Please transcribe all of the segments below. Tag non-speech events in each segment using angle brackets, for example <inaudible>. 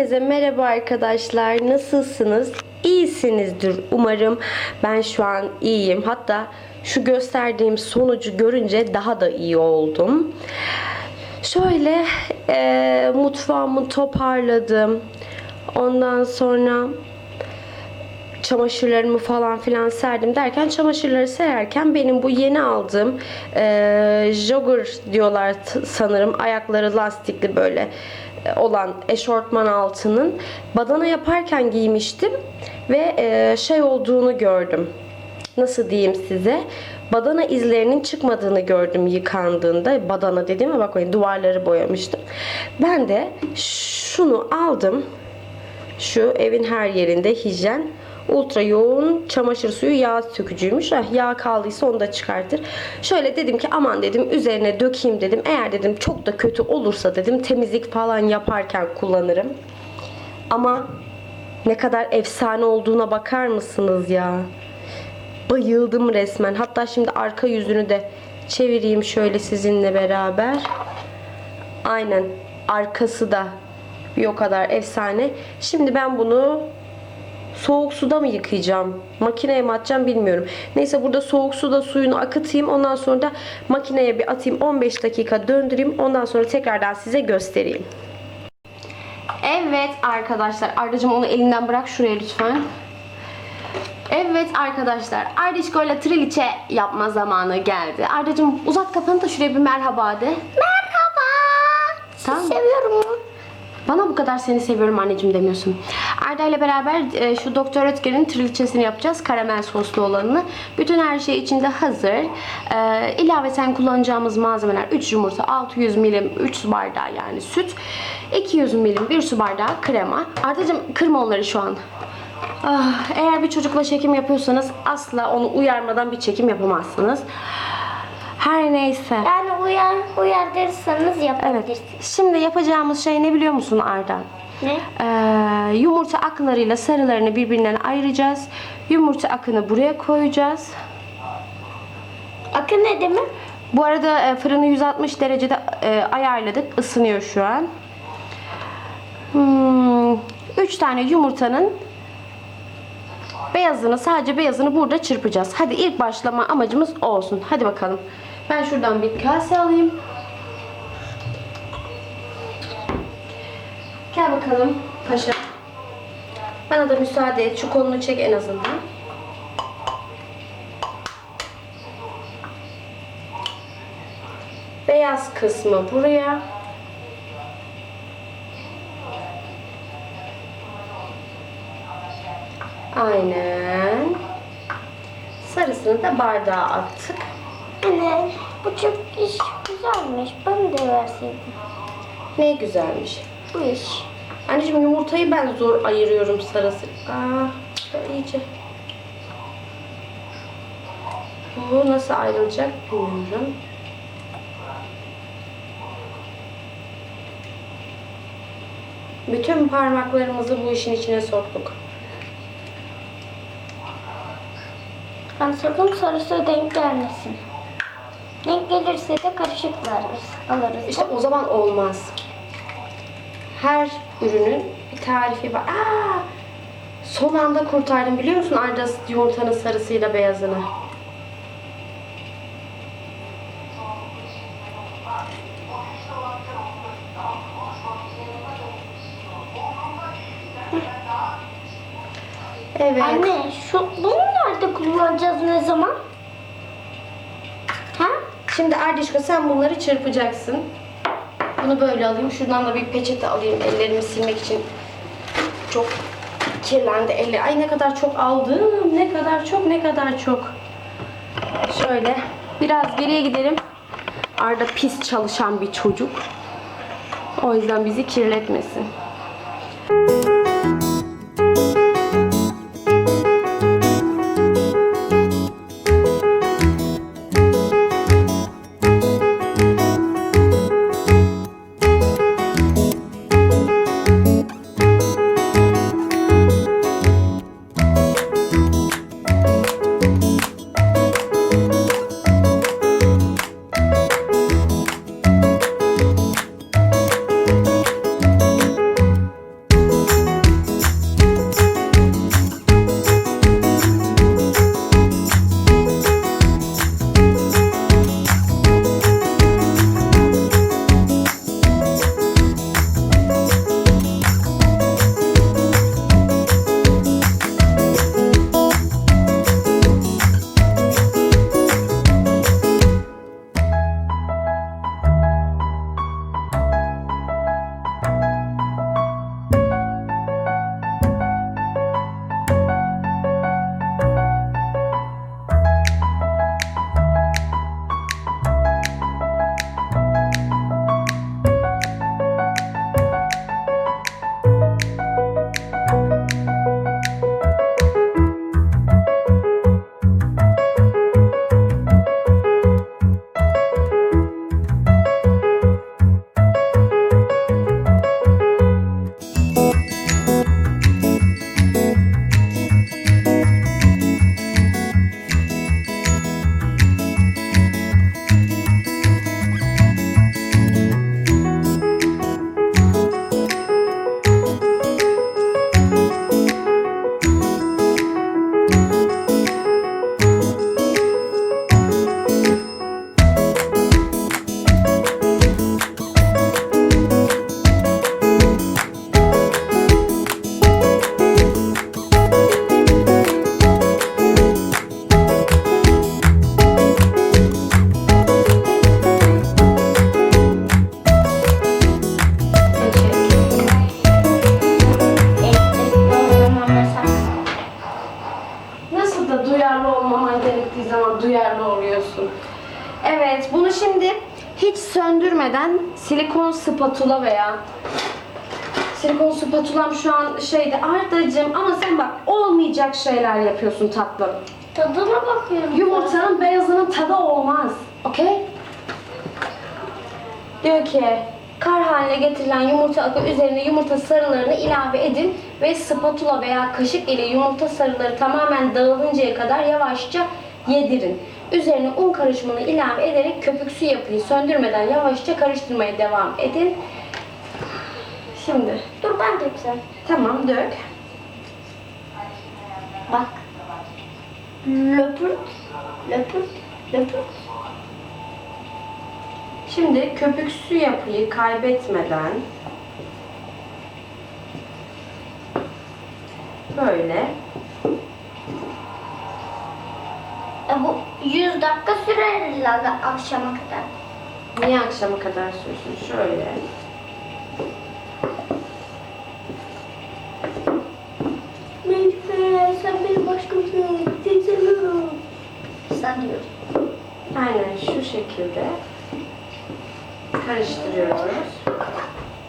Herkese merhaba arkadaşlar. Nasılsınız? İyisinizdir umarım. Ben şu an iyiyim. Hatta şu gösterdiğim sonucu görünce daha da iyi oldum. Şöyle e, mutfağımı toparladım. Ondan sonra çamaşırlarımı falan filan serdim derken çamaşırları sererken benim bu yeni aldığım e, jogger diyorlar sanırım ayakları lastikli böyle olan eşortman altının badana yaparken giymiştim ve e, şey olduğunu gördüm. Nasıl diyeyim size? Badana izlerinin çıkmadığını gördüm yıkandığında. Badana dediğime bakmayın duvarları boyamıştım. Ben de şunu aldım. Şu evin her yerinde hijyen ultra yoğun çamaşır suyu yağ sökücüymüş. Ah, yağ kaldıysa onu da çıkartır. Şöyle dedim ki aman dedim üzerine dökeyim dedim. Eğer dedim çok da kötü olursa dedim temizlik falan yaparken kullanırım. Ama ne kadar efsane olduğuna bakar mısınız ya? Bayıldım resmen. Hatta şimdi arka yüzünü de çevireyim şöyle sizinle beraber. Aynen arkası da bir o kadar efsane. Şimdi ben bunu soğuk suda mı yıkayacağım? Makineye mi atacağım bilmiyorum. Neyse burada soğuk suda suyunu akıtayım. Ondan sonra da makineye bir atayım. 15 dakika döndüreyim. Ondan sonra tekrardan size göstereyim. Evet arkadaşlar. Ardacığım onu elinden bırak şuraya lütfen. Evet arkadaşlar. Ardişko ile triliçe yapma zamanı geldi. Ardacığım uzat kafanı da şuraya bir merhaba de. Merhaba. Tamam. Sizi seviyorum. Bana bu kadar seni seviyorum anneciğim demiyorsun. Arda ile beraber e, şu Doktor Ötker'in triliçesini yapacağız. Karamel soslu olanını. Bütün her şey içinde hazır. E, ilaveten kullanacağımız malzemeler 3 yumurta, 600 milim 3 su bardağı yani süt, 200 milim 1 su bardağı krema. Ardacığım kırma onları şu an. Ah, eğer bir çocukla çekim yapıyorsanız asla onu uyarmadan bir çekim yapamazsınız. Her neyse. Yani uyar, uyardırsanız Evet. yapabilirsiniz. Şimdi yapacağımız şey ne biliyor musun Arda? Ne? Ee, yumurta aklarıyla sarılarını birbirinden ayıracağız. Yumurta akını buraya koyacağız. Akın ne demek? Bu arada e, fırını 160 derecede e, ayarladık. Isınıyor şu an. 3 tane yumurtanın beyazını sadece beyazını burada çırpacağız. Hadi ilk başlama amacımız o olsun. Hadi bakalım. Ben şuradan bir kase alayım. Gel bakalım paşa. Bana da müsaade et. Şu kolunu çek en azından. Beyaz kısmı buraya. Aynen. Sarısını da bardağa attık. Anne bu çok iş güzelmiş. Bana da verseydin. Ne güzelmiş. Bu iş. Anneciğim yumurtayı ben zor ayırıyorum sarısı. Aa, iyice. Bu nasıl ayrılacak bilmiyorum. Bütün parmaklarımızı bu işin içine soktuk. Yani sakın sarısı denk gelmesin. Gelirse de karışık veririz. Alırız. İşte o zaman olmaz. Her ürünün bir tarifi var. Aa, son anda kurtardım biliyor musun Arda yumurtanın sarısıyla beyazını? Evet. Anne şu bunu nerede kullanacağız ne zaman? Şimdi Ardişko sen bunları çırpacaksın. Bunu böyle alayım. Şuradan da bir peçete alayım ellerimi silmek için. Çok kirlendi eller. Ay ne kadar çok aldım. Ne kadar çok ne kadar çok. Şöyle biraz geriye gidelim. Arda pis çalışan bir çocuk. O yüzden bizi kirletmesin. Spatula veya silikon spatulam şu an şeyde Ardacığım ama sen bak olmayacak şeyler yapıyorsun tatlım. Tadına bakıyorum. Yumurtanın beyazının tadı olmaz. Okey? Diyor ki kar haline getirilen yumurta akı üzerine yumurta sarılarını ilave edin ve spatula veya kaşık ile yumurta sarıları tamamen dağılıncaya kadar yavaşça yedirin. Üzerine un karışımını ilave ederek köpüksü yapıyı söndürmeden yavaşça karıştırmaya devam edin. Şimdi Dur ben güzel. tamam dök. Bak. Löpürt. Löpürt. Löpürt. Şimdi köpüksü yapıyı kaybetmeden böyle E bu 100 dakika sürer herhalde akşama kadar. niye akşama kadar sürsün? Şöyle. Melike sen. Seni seviyorum. Sen diyorum. Aynen şu şekilde karıştırıyoruz.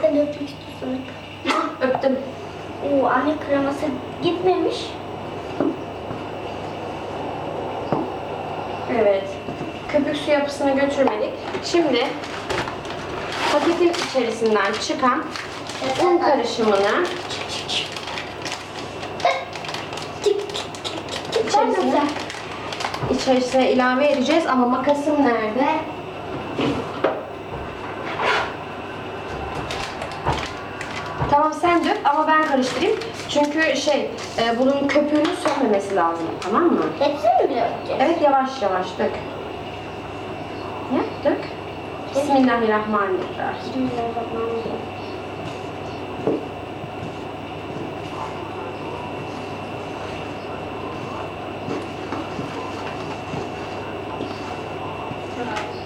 Sen öpmek istiyorsun. Öptüm. Oo anne kreması gitmemiş. Evet. Köpük su yapısını götürmedik. Şimdi paketin içerisinden çıkan un karışımını içerisine, içerisine ilave edeceğiz ama makasım nerede? Tamam sen dök ama ben karıştırayım. Çünkü şey, e, bunun köpüğünün sönmemesi lazım. Tamam mı? Hepsini mi dökeceğiz? Evet yavaş yavaş dök. Ya dök. Bismillahirrahmanirrahim. Bismillahirrahmanirrahim.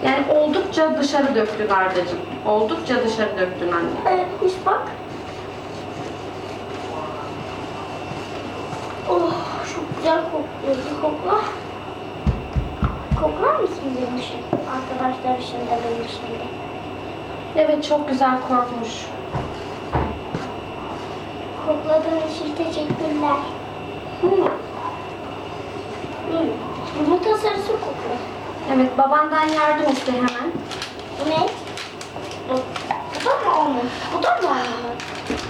Yani oldukça dışarı döktün Ardacığım. Oldukça dışarı döktün anne. Etmiş bak. Oh çok güzel kokuyor. Bir kokla. Koklar mısın benim için? Arkadaşlar de benim de. Evet çok güzel korkmuş. Kokladığın için teşekkürler. Hı. Hmm. Yumurta sarısı kokuyor. Evet babandan yardım iste hemen. Ne? Bu, bu da mı onun? Bu da mı onun?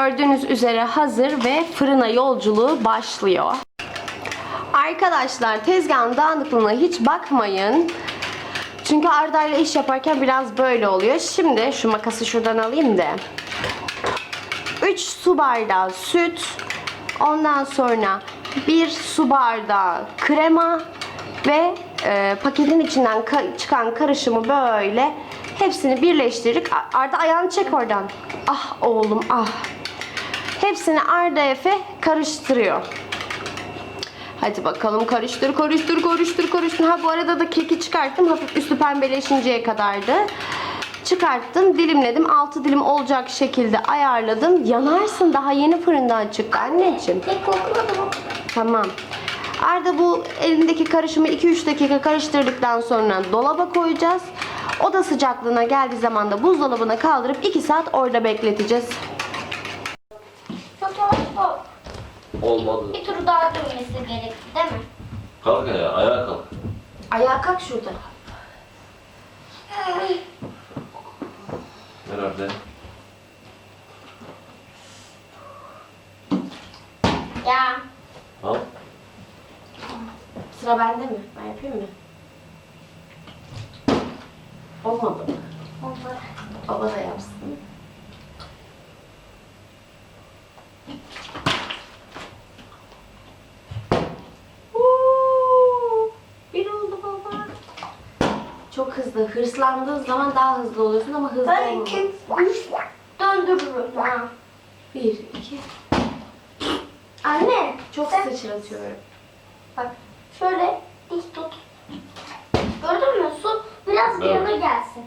Gördüğünüz üzere hazır ve fırına yolculuğu başlıyor. Arkadaşlar tezgahın dağınıklığına hiç bakmayın. Çünkü Arda ile iş yaparken biraz böyle oluyor. Şimdi şu makası şuradan alayım da. 3 su bardağı süt. Ondan sonra 1 su bardağı krema ve e, paketin içinden ka- çıkan karışımı böyle hepsini birleştirdik. A- Arda ayağını çek oradan. Ah oğlum ah. Hepsini Arda Efe karıştırıyor. Hadi bakalım karıştır karıştır karıştır karıştır. Ha bu arada da keki çıkarttım. Hafif üstü pembeleşinceye kadardı. Çıkarttım, dilimledim. 6 dilim olacak şekilde ayarladım. Yanarsın daha yeni fırından çıktı anneciğim. Pek kokladı mı? Tamam. Arda bu elindeki karışımı 2-3 dakika karıştırdıktan sonra dolaba koyacağız. Oda sıcaklığına geldiği zaman da buzdolabına kaldırıp 2 saat orada bekleteceğiz. Fotoğraf bu. Olmadı. Bir tur daha dönmesi gerekti değil mi? Kalk ya, ayağa kalk. Ayağa kalk şurada. Herhalde. Ya. Al. Sıra bende mi? Ben yapayım mı? Olmadı? Oldu. Baba da yapsın. Uuu, Bir oldu baba. Çok hızlı. Hırslandığın zaman daha hızlı oluyorsun ama hızlı Ben olma. iki, üç döndürürüm. Ha. Bir, iki. Anne. Çok sen- sıçratıyorum. Bak şöyle dik tut. Gördün mü? Su biraz Evet. yana gelsin.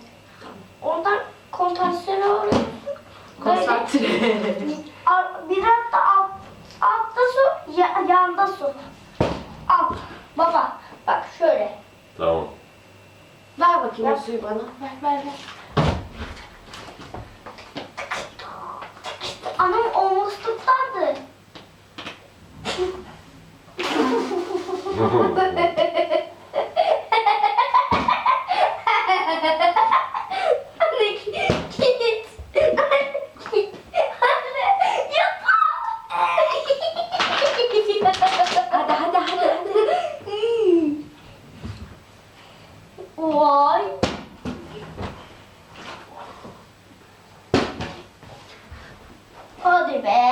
Oradan kontrasyonu alıyorsun. Böyle Konsantre. Al- biraz da alt, altta su Yanda su. Al. Baba bak şöyle. Tamam. Bakayım Ver. o suyu bana. Ver ver ver. Anam o <laughs> <laughs> musluktandı. Anne git. Anne yapma. Hadi hadi hadi hadi. Vay. Hadi be.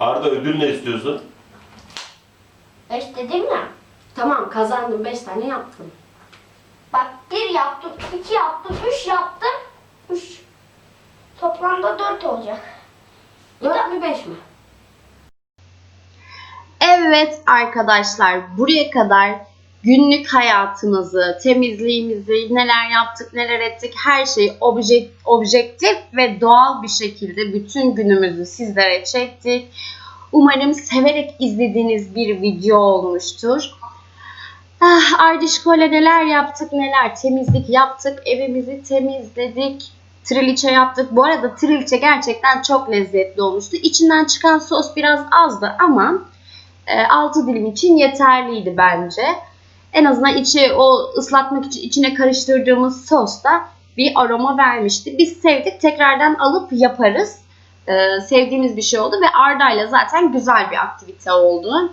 Arda ödül ne istiyorsun? Beş dedim ya. Tamam kazandım. 5 tane yaptım. Bak bir yaptım, iki yaptım, üç yaptım. Üç. Toplamda dört olacak. 4 mü 5 mi? Evet arkadaşlar buraya kadar günlük hayatımızı, temizliğimizi, neler yaptık, neler ettik her şeyi objek, objektif ve doğal bir şekilde bütün günümüzü sizlere çektik. Umarım severek izlediğiniz bir video olmuştur. Ah, Ardişko'yla neler yaptık neler temizlik yaptık evimizi temizledik triliçe yaptık. Bu arada triliçe gerçekten çok lezzetli olmuştu. İçinden çıkan sos biraz azdı ama e, 6 dilim için yeterliydi bence. En azından içi o ıslatmak için içine karıştırdığımız sos da bir aroma vermişti. Biz sevdik tekrardan alıp yaparız. E, sevdiğimiz bir şey oldu ve Arda'yla zaten güzel bir aktivite oldu.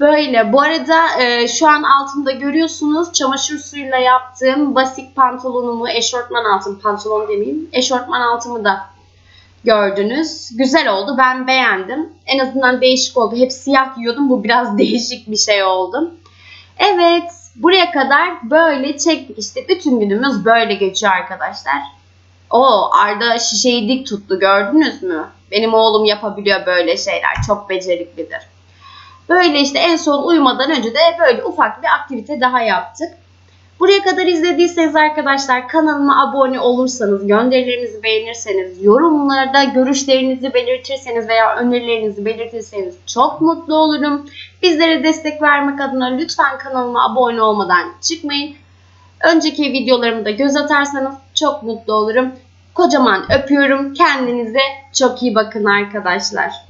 Böyle. Bu arada e, şu an altımda görüyorsunuz çamaşır suyuyla yaptığım basit pantolonumu, eşortman altım, pantolon demeyeyim, eşortman altımı da gördünüz. Güzel oldu. Ben beğendim. En azından değişik oldu. Hep siyah giyiyordum. Bu biraz <laughs> değişik bir şey oldu. Evet. Buraya kadar böyle çektik işte. Bütün günümüz böyle geçiyor arkadaşlar. O Arda şişeyi dik tuttu gördünüz mü? Benim oğlum yapabiliyor böyle şeyler. Çok beceriklidir. Böyle işte en son uyumadan önce de böyle ufak bir aktivite daha yaptık. Buraya kadar izlediyseniz arkadaşlar kanalıma abone olursanız, gönderilerinizi beğenirseniz, yorumlarda görüşlerinizi belirtirseniz veya önerilerinizi belirtirseniz çok mutlu olurum. Bizlere destek vermek adına lütfen kanalıma abone olmadan çıkmayın. Önceki videolarımı da göz atarsanız çok mutlu olurum. Kocaman öpüyorum. Kendinize çok iyi bakın arkadaşlar.